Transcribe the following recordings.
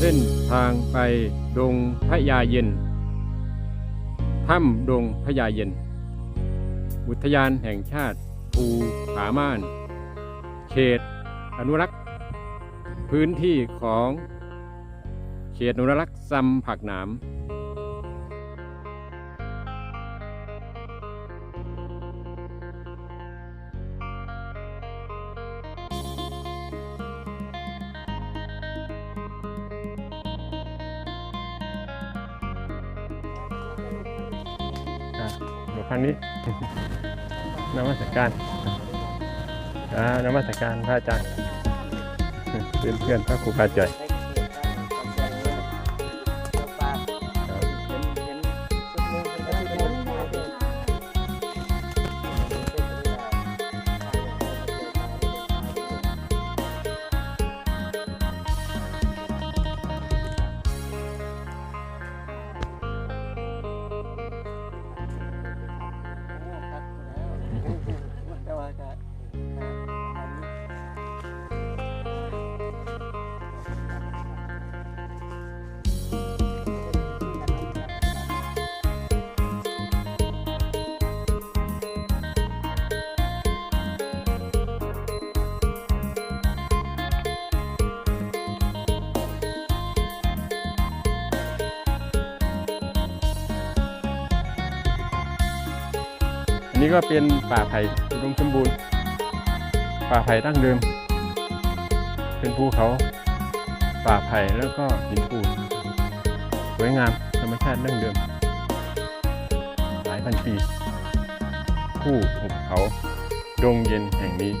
เส้นทางไปดงพญาเย็น ถ้ำดงพญาเย็น อุทยานแห่งชาติภูผาม่าน เขตอนุรักษ์ พื้นที่ของเขตอนุรักษ์ซำผักหนาม อะอยู่ข้างนี้นมัสการอ่านมัสการพระอาจารย์เพื่อนเพื่อนพระครูพระจ่อย ก็เป็นป่าไผ่อุดมสมบูรณ์ ป่าไผ่ตั้งเดิม เป็นภูเขา ป่าไผ่แล้วก็หินปูนสวยงามธรรมชาติดั้งเดิม หลายพันปี คู่หุบเขาดงเย็นแห่งนี้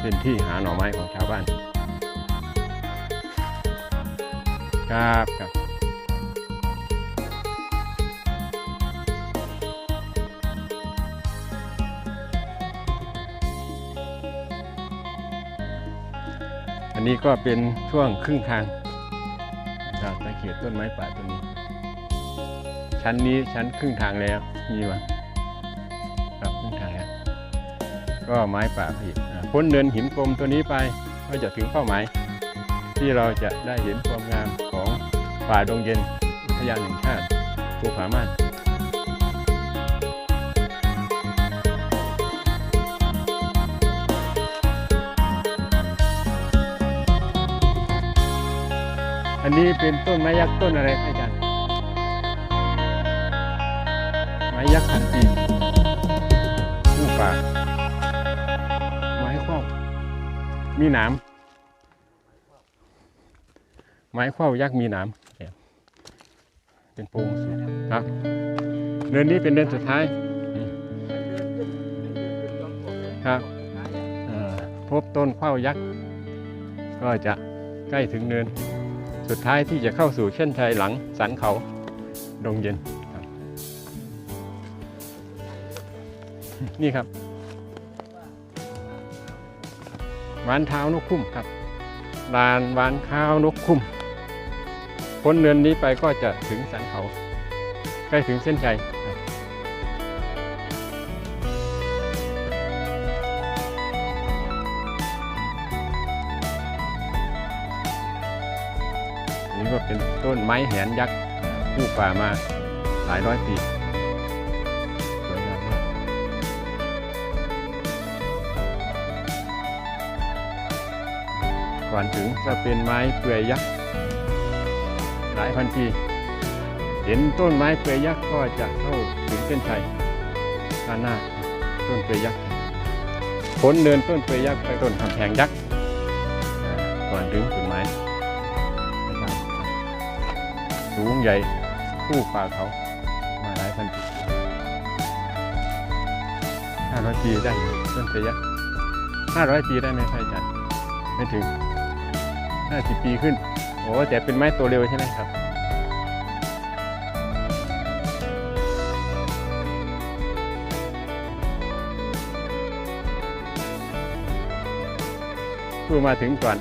เป็นที่หาหน่อไม้ของชาวบ้านครับครับ นนี้ก็เป็นช่วงครึ่งทางจากตะเขียต้นไม้ป่าต้นนี้ ชั้นนี้ชั้นครึ่งทางแล้วมีวะครับครึ่งทางแล้วก็ไม้ป่าผลิตอ่พ้นเนินหินกลมตัวนี้ไปก็จะถึงเป้าหมาย ที่เราจะได้เห็นความงามของป่าดงเย็นอุทยานแห่งชาติภูผาม่าน อันนี้เป็นต้นไม้ยักษ์ต้นอะไรอาจารย์ ไม้ยักษ์พันปีผู้ป่า ไม้ข้าวมีหนาม ไม้ข้าวยักษ์มีหนามเป็นปร่งครับเดือนนี้เป็นเดือนสุดท้ายครับพบต้นข้าวยักษ์ ก็จะใกล้ถึงเนิน สุดท้ายที่จะเข้าสู่เส้นชัยหลังสันเขาดงเย็นนี่ครับวานเท้านกคุ้มครับลานวานข้าวนกคุ้มพ้นเนินนี้ไปก็จะถึงสันเขา ใกล้ถึงเส้นชัย เป็นต้นไม้แหนยักษ์คู่ป่ามาหลายร้อยปีสวยงามมากก่อนถึงจะเป็นไม้เปื่อยยักษ์หลายพันปีเห็นต้นไม้เปื่อยยักษ์ก็จะเข้าถึงเส้นชัยด้านหน้าต้นเปื่อยยักษ์พ้นเนินต้นเปื่อยยักษ์ไปต้นคำแพงยักษ์อ่าก่อนถึงต้นไม้ สูงใหญ่คู่ป่าเขามาหลายพันปีห้าร้อยปีได้ต้นเปื่อยยักษ์ห้าร้อยปีได้ไหมครจารย์ไม่ถึง50ปีขึ้นโอ้แต่เป็นไม้ตัวเร็วใช่ไหมครับผู้มาถึงก่อน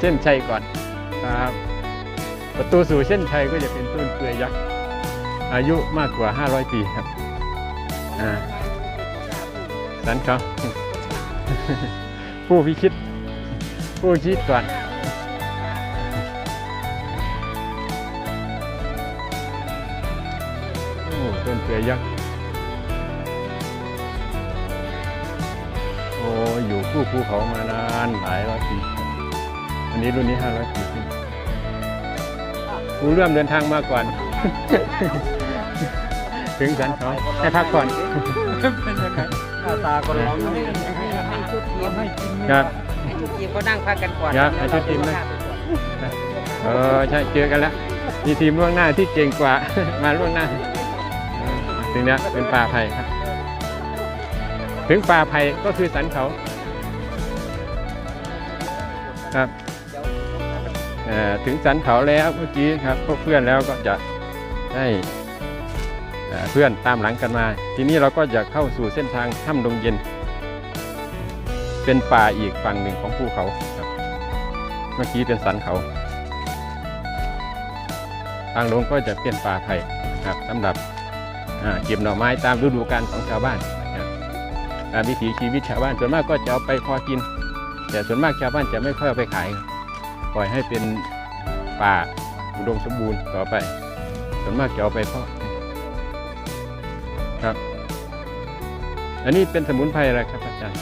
เช่นชัยก่อนครับ ประตูสู่เส้นชัยก็จะเป็นต้นเกลือยักษ์ อายุมากกว่า 500 ปีครับสันเขาผู้พิคิด ผู้คิดก่อนโอ้ต้นเกลือยักษ์ โอ้อยู่คู่ภูเขามานานหลายร้อยปี อันนี้รุ่นนี้ห้าร้อยปีขึ้น ผู้เริ่มเดินทางมาก่อน ถึงสันเขาให้พักก่อนเป็นยังไงหน้าตาคนร้องให้ให้ให้ชุดทีมให้กินครับให้ชุดทีมก็นั่งพักกันก่อนครับให้ชุดทีมนะเออใช่เจอกันแล้วมีทีมล่วงหน้าที่เก่งกว่า มาล่วงหน้าเออถึงเนี้ยเป็นป่าไผ่ครับ ถึงป่าไผ่ก็คือสันเขาครับเอ่อ ถึงสันเขาแล้วเมื่อกี้ครับพวกเพื่อนแล้วก็จะให้เพื่อนตามหลังกันมา ทีนี้เราก็จะเข้าสู่เส้นทางถ้ำดงเย็น เป็นป่าอีกฝั่งหนึ่งของภูเขาครับ เมื่อกี้เป็นสันเขา ทางลงก็จะเป็นป่าไผ่ครับสำหรับเก็บหน่อไม้ตามฤดูกาลของชาวบ้านนะครับตามวิถีชีวิตชาวบ้านส่วนมากก็จะเอาไปพอกิน แต่ส่วนมากชาวบ้านจะไม่ค่อยเอาไปขาย ปล่อยให้เป็นป่าอุดมสมบูรณ์ต่อไปส่วนมากจะเอาไปเพาะครับ อันนี้เป็นสมุนไพรอะไรครับอาจารย์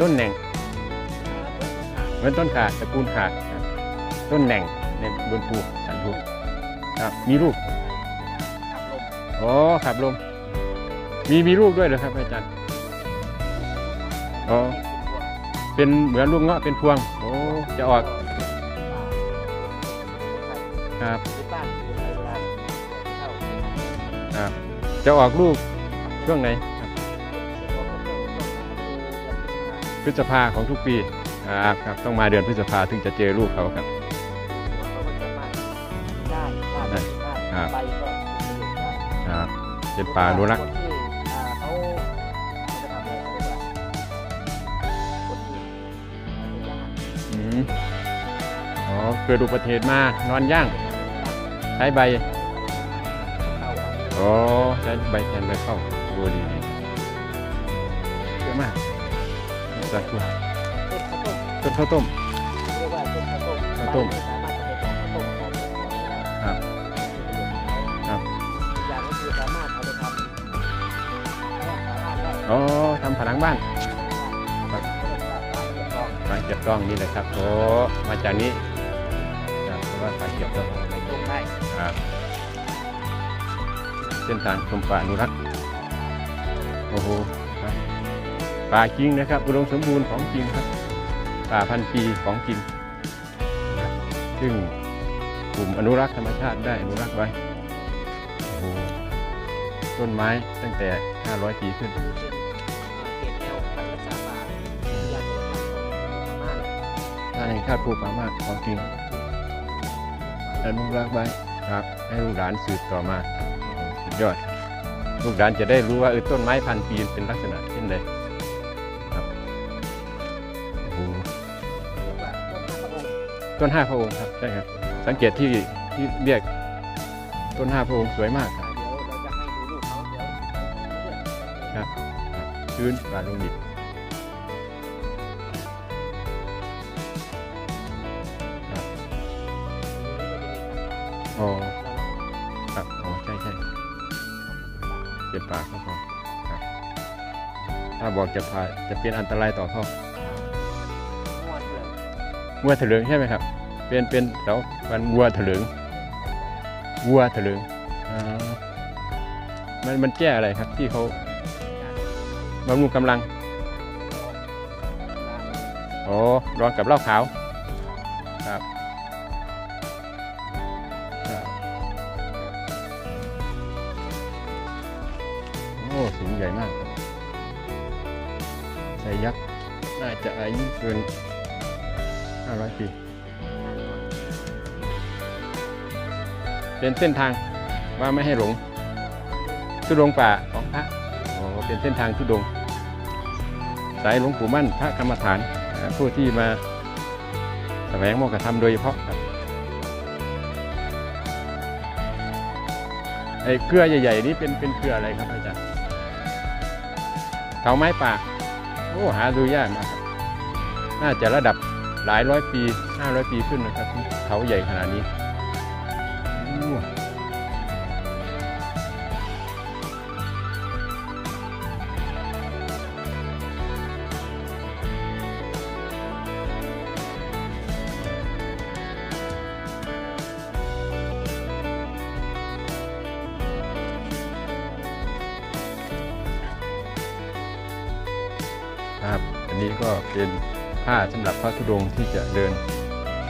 ต้นแหน่งเหมือนต้นขาตระกูลขาครับต้นแหน่งในบนภูสันภูครับ มีลูกอ๋อขับลมมีมีลูกด้วยเหรอครับอาจารย์อ๋อ เป็นเหมือนลูกเงาะเป็นพวง โอ้ จะออก ครับบ้านคนไทยโบราณเข้าครับ จะออกลูกช่วงไหนครับพฤษภาของทุกปี ครับครับ ต้องมาเดือนพฤษภาถึงจะเจอลูกเขาครับได้ได้ได้ครับไปก็ครับ เป็นป่าอนุรักษ์ เกิดอุบัติเหตุมานอนย่าง ใช้ใบเข้าไปอ๋อใช้ใบแทนใบเข้าดูดีเยอะมากสักครู่ต้นข้าวต้มต้นข้าวต้มเรียกว่าต้นข้าวต้มต้นข้าวต้มครับครับอย่างก็คือสามารถเอาไปทำแยกสามารถได้อ๋อทำผนังบ้านครับฝาเก็บกล้องนี่แหละครับโอ้มาจากนี้ ครับเพราะว่าฝาเก็บกล้องไปตรงได้ครับเส้นทางชมป่าอนุรักษ์โอ้โหครับป่าจริงนะครับอุดมสมบูรณ์ของจริงครับ ป่าพันปีของจริงครับซึ่งกลุ่มอนุรักษ์ธรรมชาติได้อนุรักษ์ไว้โอ้โหต้นไม้ตั้งแต่ 500 ปีขึ้นเป็นเขตแนวการรักษาป่าอย่างเดียวกันสามารถถ้าในคาดภูป่ามากของจริง อนุรักษ์ไว้ครับ ให้ลูกหลานสืบต่อมาโอ้โหสุดยอด ลูกหลานจะได้รู้ว่าเออต้นไม้พันปีเป็นลักษณะเช่นใดครับโอ้โหเรียกว่าต้นข้าวต้มต้นห้าพระองค์ครับใช่ครับ สังเกตที่ที่เรียกต้นห้าพระองค์สวยมากครับเดี๋ยวเราจะให้ดูรูปเขาเดี๋ยวครับพื้นปลาลงดิ อ๋อครับอ๋อใช่ใช่เป็นป่าเขาพอครับถ้าบอกจะพาจะเป็นอันตรายต่อเขาม้วนเลยวัวถลึงใช่ไหมครับ เป็นเป็นเสามันวัวถลึงวัวถลึงอ่ามันมันแก้อะไรครับที่เขาบำรุงกำลังโอ้รองกับเหล้าขาวครับครับ ใหญ่มากครับไซยักษ์น่าจะอายุเกิน 500 ปีเป็นเส้นทางว่าไม่ให้หลงทุดงป่าของพระโอ้เป็นเส้นทางทุดง สายหลวงปู่มั่นพระกรรมฐาน ผู้ที่มาแสวงโมกขธรรมโดยเฉพาะครับไอ้เกลือใหญ่ๆนี้เป็นเป็นเกลืออะไรครับอาจารย์ สาไม้ป่าโอ้หาดูยากมากครับน่าจะระดับหลายร้อยปี500ปีขึ้นนะครับ เขาใหญ่ขนาดนี้ นนี้ก็เป็นผ้าสำหรับพระธุดงค์ที่จะเดิน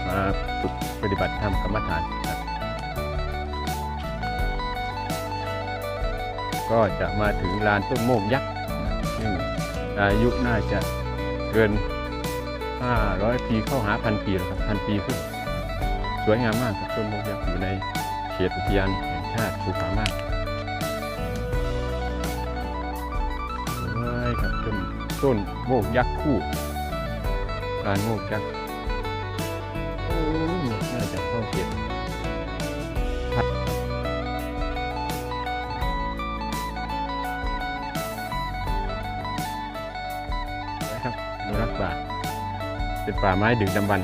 มาฝึกปฏิบัติธรรมกรรมฐานครับก็จะมาถึงลานต้นโมกยักษ์ซึ่งอายุน่าจะเกิน 500 ปีเข้าหาพันปีแล้วครับพันปีขึ้น สวยงามมากครับต้นโมกยักษ์อยู่ในเขตอุทยานแห่งชาติภูผาม่าน ต้นโมกยักษ์คู่ลานโมกยักษ์น่าจะเข้าเขตพัดนะครับอนุรักษ์ป่าเป็นป่าไม้ดึกดำบรร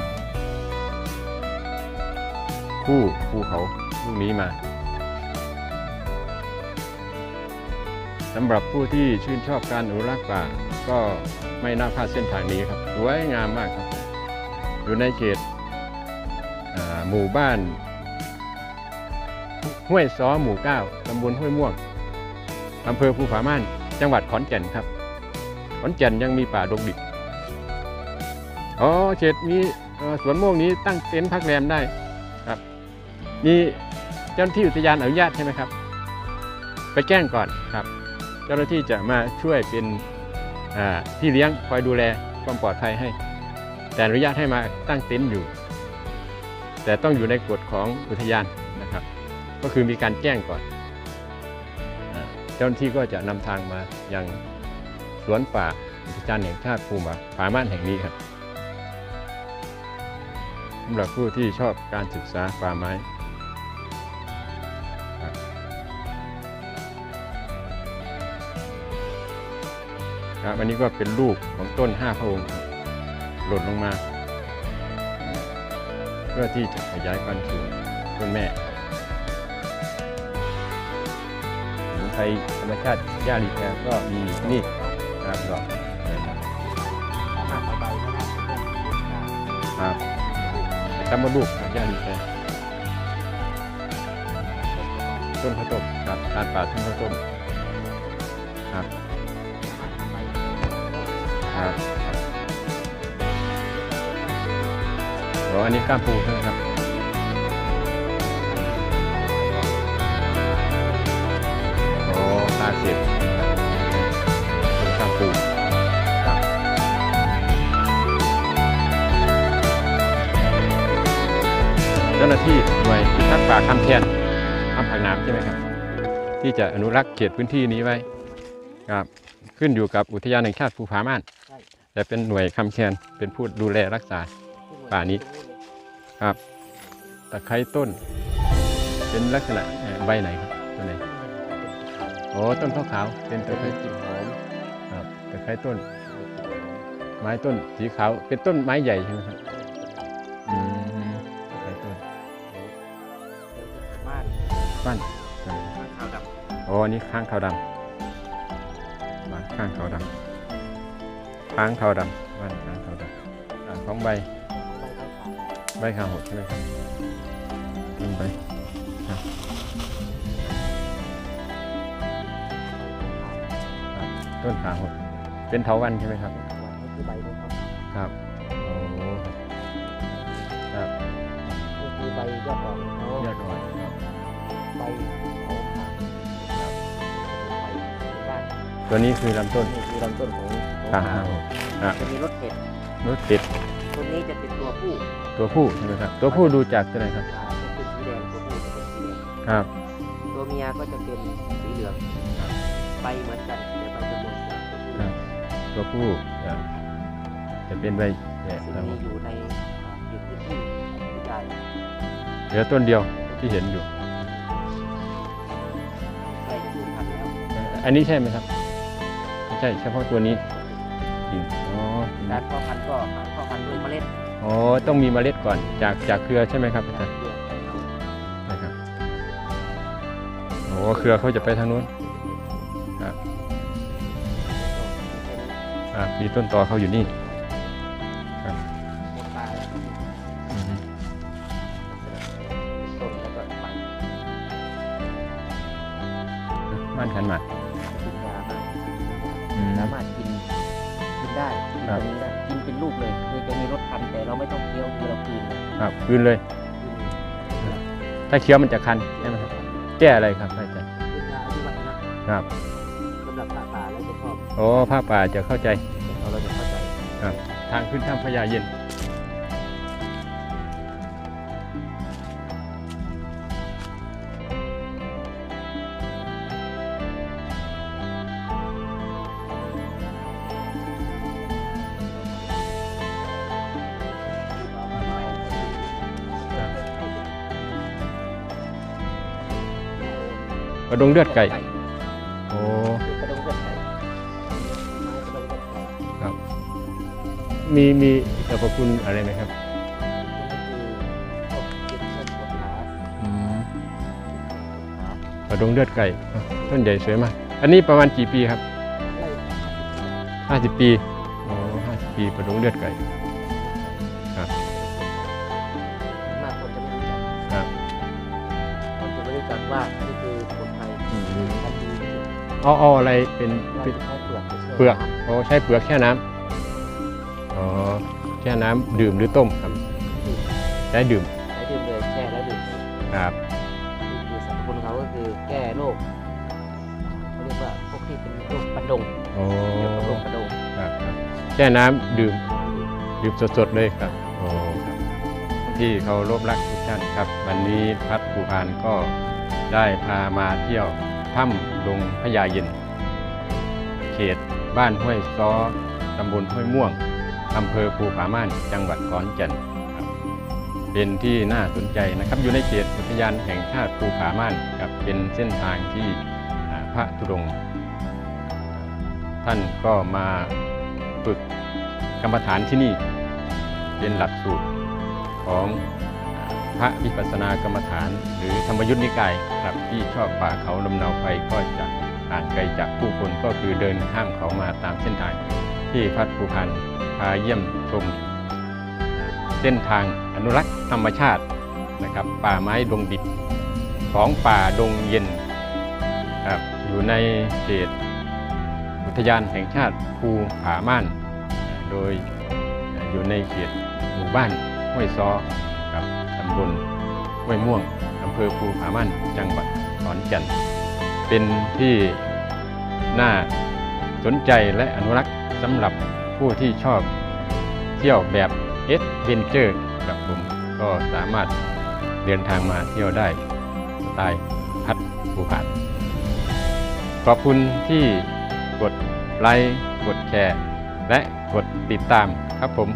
คู่ภูเขาลูกนี้มาสำหรับผู้ที่ชื่นชอบการอนุรักษ์ป่า ก็ไม่น่าพลาดเส้นทางนี้ครับสวยงามมากครับ อยู่ในเขตหมู่บ้าน ห้วยซ้อหมู่เก้าตำบลห้วยม่วงอำเภอภูผาม่าน จังหวัดขอนแก่นครับ ขอนแก่นยังมีป่าดงดิบอ๋อเขตนี้สวนม่วงนี้ตั้งเต็นท์พักแรมได้ครับ มีเจ้าหน้าที่อุทยานอนุญาตใช่ไหมครับ ไปแจ้งก่อนครับ เจ้าหน้าที่จะมาช่วยเป็น อ่าพี่เลี้ยงคอยดูแลความปลอดภัยให้ แต่อนุญาตให้มาตั้งเต็นท์อยู่ แต่ต้องอยู่ในกฎของอุทยานนะครับ ก็คือมีการแจ้งก่อนเจ้าหน้าที่ก็จะนำทางมายังสวนป่าอุทยานแห่งชาติภูมิผาม่านแห่งนี้ครับสำหรับผู้ที่ชอบการศึกษาป่าไม้ ครับอันนี้ก็เป็นลูกของต้นห้าพระองค์หล่นลงมา เพื่อที่จะขยายพันธุ์สู่ต้นแม่สมุนไพรธรรมชาติย่าลีแพรก็มีนี่ครับดอกามารถเอาใบนะครับต้นขาครับตำมะลูกครับย่าลีแพรต้นข้าวต้มครับทานป่าต้นข้าวต้ม ครับอ๋ออันนี้ก้ามปูใช่ไหมครับโอ้ตาเสียบเป็นก้ามปูครับเจ้าหน้าที่หน่วยพิทักษ์ป่าคำแคนคำผักน้ำใช่ไหมครับ ที่จะอนุรักษ์เขตพื้นที่นี้ไว้ครับขึ้นอยู่กับอุทยานแห่งชาติภูผาม่าน ใช่แต่เป็นหน่วยคำแคนเป็นผู้ดูแลรักษาป่านี้ครับตะไคร้ต้น เป็นลักษณะเอ่อใบไหนครับตัวไหนโอ้ต้นขาวๆเป็นตะไคร้กลิ่นหอมครับตะไคร้ต้น ไม้ต้นสีขาวเป็นต้นไม้ใหญ่ใช่ไหมครับอืมตะไคร้ต้นม่านบ้านข้างขาวดำโอ้อันนี้ข้างขาวดำบ้านข้างขาวดำ ค้างขาวดำบ้านค้างขาวดำอ่าของใบใบข้างขาวใบขาวหดใช่ไหมครับต้นใบครับครับต้นขาหดเป็นเถาวันใช่ไหมครับวันนี้คือใบนะครับครับโอ้ครับนี่คือใบยอดอ่อนเขายอดอ่อนใบเขาขาดครับใบด้านตัวนี้คือลำต้นนี่คือลำต้นของ ของขาขาหดครับจะมีรสเผ็ดรถติดตัวนี้จะเป็นตัวผู้ตัวผู้ใช่ไหมครับ ตัวผู้ดูจากตัวไหนครับขาจะเป็นสีแดงตัวผู้จะเป็นสีแดงครับ ตัวเมียก็จะเป็นสีเหลืองใบเหมือนกันแต่ใบจะหมดจากตัวผู้ครับ ตัวผู้จะจะเป็นใบแย่ซึ่งครับมีอยู่ในอ่าเขตพื้นที่อุทยานเหลือต้นเดียวที่เห็นอยู่ ใกล้จะสูญพันธุ์แล้วอันนี้ใช่ไหมครับไม่ใช่เฉพาะตัวนี้จริงอ๋อ การเพาะพันธุ์ก็เพาะพันธุ์ด้วยเมล็ดอ๋อต้องมีเมล็ดก่อนจากจากเครือใช่ไหมครับอาจารย์เพื่อนะครับโอ้เครือเขาจะไปทางนู้นครับครับมีต้นตอเขาอยู่นี่ ครับคืนเลยกลืนถ้าเคี้ยวมันจะคันใช่ไหมครับแก้อะไรครับพระอาจารย์เป็นยาที่วัฒนะครับสำหรับพระป่าแล้วจะชอบโอ้ผ้าป่าจะเข้าใจเราเราจะเข้าใจครับ ทางขึ้นถ้ำพญาเย็น กระดงเลือดไก่โอ้กระดงเลือดไก่ไม้กระดงเลือดไก่ครับมีมีสรรพคุณอะไรไหมครับก็คือพวกเจ็บเส้นปวดขาอืมขากระดงเลือดไก่อะต้นใหญ่สวยมาก อันนี้ประมาณกี่ปีครับไล่50 ปีโอ้50 ปีกระดงเลือดไก่ อาเอาอะไรเป็นเราเป็นจะใช้เปลือกไปช่วยเปลือกโอ้ใช้เปลือกแช่น้ำอ๋อแช่น้ำดื่มหรือต้มครับใช้ดื่มใช้ดื่มเลยแช่แล้วดื่มเลยครับนี่คือสรรพคุณของเขาก็คือแก้โรคเขาเรียกว่าพวกที่เป็นโรคประดงโอ้เกี่ยวกับโรคประดงครับครับแช่น้ำดื่มดื่มสดๆเลยครับโอ้ครับที่เขารบรักทุกท่านครับ วันนี้พัดภูพานก็ได้พามาเที่ยว ถ้ำดงพญาเย็น เขตบ้านห้วยซ้อตำบลห้วยม่วงอำเภอภูผาม่านจังหวัดขอนแก่นเป็นที่น่าสนใจนะครับ อยู่ในเขตอุทยานแห่งชาติภูผาม่านครับเป็นเส้นทางที่พระธุดงค์ท่านก็มาฝึกกรรมฐานที่นี่ เป็นหลักสูตรของ พระวิปัสสนากรรมฐาน หรือธรรมยุทธนิกายครับที่ชอบป่าเขาลำเนาไปก็จะห่างไกลจากผู้คนก็คือเดินข้ามเขามาตามเส้นทาง ที่พัดภูพันพาเยี่ยมชม เส้นทางอนุรักษ์ธรรมชาตินะครับ ป่าไม้ดงดิบของป่าดงเย็นครับอยู่ในเขตอุทยานแห่งชาติภูผาม่าน โดยอยู่ในเขตหมู่บ้านห้วยซอำบลห้วยม่วงอำเภอภูผาม่านจังหวัดขอนแก่น เป็นที่น่าสนใจและอนุรักษ์สำหรับผู้ที่ชอบเที่ยวแบบเอสเวนเจอร์กับผมก็สามารถเดินทางมาเที่ยวได้สไตล์พัดภูผาขอบคุณที่กดไลค์ กดแชร์ และกดติดตามครับผม